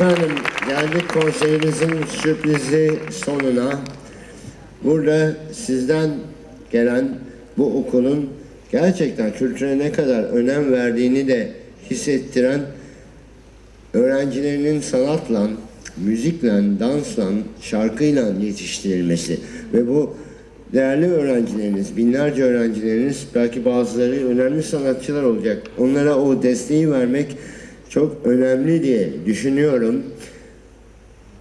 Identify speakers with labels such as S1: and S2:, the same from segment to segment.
S1: Efendim geldik konserimizin sürprizli sonuna. Burada sizden gelen bu okulun gerçekten kültüre ne kadar önem verdiğini de hissettiren öğrencilerinin sanatla, müzikle, dansla, şarkıyla yetiştirilmesi ve bu değerli öğrencileriniz, binlerce öğrencileriniz, belki bazıları önemli sanatçılar olacak. Onlara o desteği vermek çok önemli diye düşünüyorum.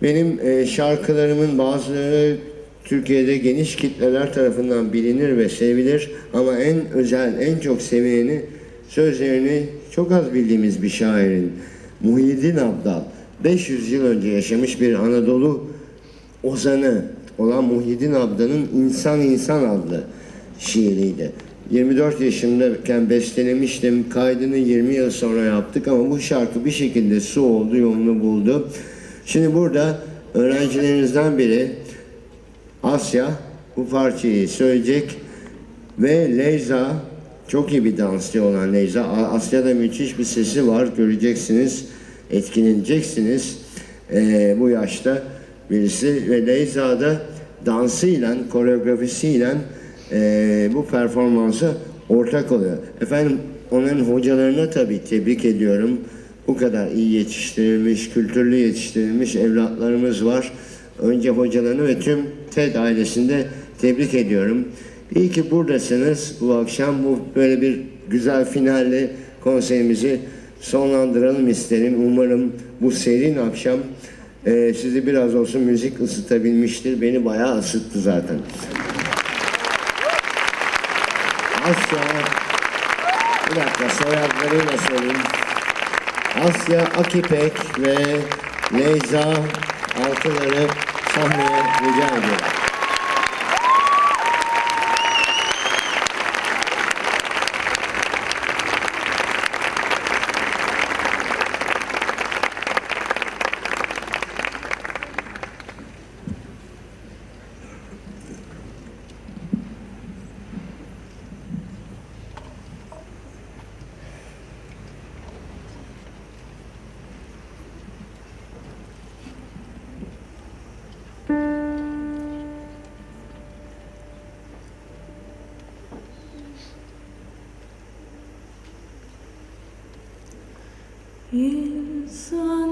S1: Benim e, şarkılarımın bazıları Türkiye'de geniş kitleler tarafından bilinir ve sevilir ama en özel, en çok seviyeni sözlerini çok az bildiğimiz bir şairin Muhyiddin Abdal 500 yıl önce yaşamış bir Anadolu ozanı olan Muhyiddin Abdal'ın İnsan İnsan adlı şiiriydi. 24 yaşındayken bestelemiştim. Kaydını 20 yıl sonra yaptık ama bu şarkı bir şekilde su oldu, yolunu buldu. Şimdi burada öğrencilerinizden biri Asya bu parçayı söyleyecek ve Leyza çok iyi bir dansçı olan Leyza. Asya'da müthiş bir sesi var. Göreceksiniz, etkileneceksiniz Ee, bu yaşta birisi. Ve Leyza da dansıyla, koreografisiyle ee, bu performansa ortak oluyor. Efendim onların hocalarına tabii tebrik ediyorum. Bu kadar iyi yetiştirilmiş, kültürlü yetiştirilmiş evlatlarımız var. Önce hocalarını ve tüm TED ailesinde tebrik ediyorum. İyi ki buradasınız bu akşam. Bu böyle bir güzel finalle konserimizi sonlandıralım isterim. Umarım bu serin akşam e, sizi biraz olsun müzik ısıtabilmiştir. Beni bayağı ısıttı zaten. Asya bir dakika soyadlarıyla söyleyeyim. Asya Akipek ve Leyza Altıları sahneye rica ediyorum.
S2: İnsan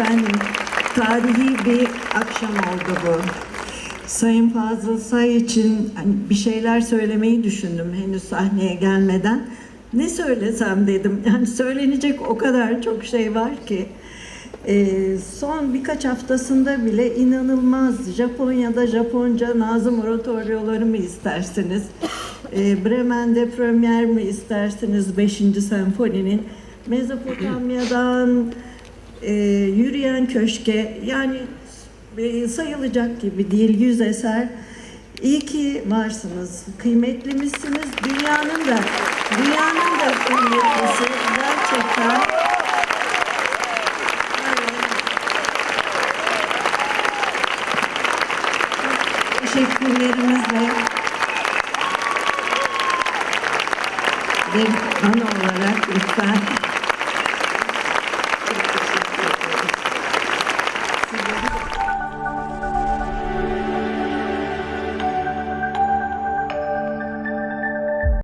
S3: Efendim, tarihi bir akşam oldu bu. Sayın Fazıl Say için hani bir şeyler söylemeyi düşündüm henüz sahneye gelmeden. Ne söylesem dedim. Yani söylenecek o kadar çok şey var ki. Ee, son birkaç haftasında bile inanılmaz Japonya'da Japonca Nazım oratoryoları mı istersiniz? Ee, Bremen'de premier mi istersiniz 5. senfoninin? Mezopotamya'dan e, yürüyen Köşke yani e, sayılacak gibi değil yüz eser. İyi ki varsınız, kıymetli misiniz? Dünyanın da, dünyanın da kıymetlisi gerçekten. Evet. Teşekkürlerimizle bir an olarak lütfen.